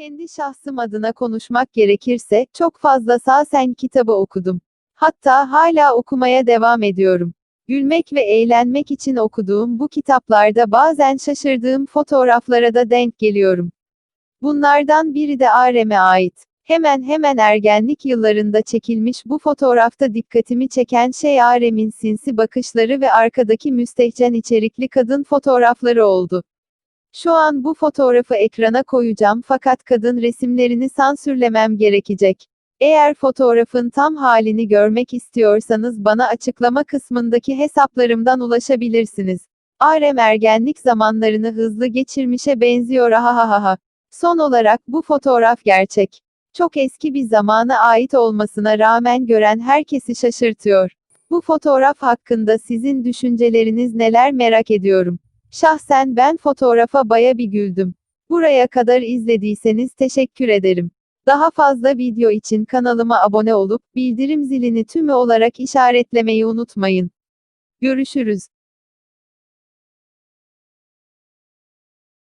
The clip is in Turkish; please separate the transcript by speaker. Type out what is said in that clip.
Speaker 1: Kendi şahsım adına konuşmak gerekirse, çok fazla Sağ Sen kitabı okudum. Hatta hala okumaya devam ediyorum. Gülmek ve eğlenmek için okuduğum bu kitaplarda bazen şaşırdığım fotoğraflara da denk geliyorum. Bunlardan biri de Arem'e ait. Hemen hemen ergenlik yıllarında çekilmiş bu fotoğrafta dikkatimi çeken şey Arem'in sinsi bakışları ve arkadaki müstehcen içerikli kadın fotoğrafları oldu. Şu an bu fotoğrafı ekrana koyacağım fakat kadın resimlerini sansürlemem gerekecek. Eğer fotoğrafın tam halini görmek istiyorsanız bana açıklama kısmındaki hesaplarımdan ulaşabilirsiniz. Arem ergenlik zamanlarını hızlı geçirmişe benziyor ahahaha. Son olarak bu fotoğraf gerçek. Çok eski bir zamana ait olmasına rağmen gören herkesi şaşırtıyor. Bu fotoğraf hakkında sizin düşünceleriniz neler merak ediyorum. Şahsen ben fotoğrafa baya bir güldüm. Buraya kadar izlediyseniz teşekkür ederim. Daha fazla video için kanalıma abone olup bildirim zilini tümü olarak işaretlemeyi unutmayın. Görüşürüz.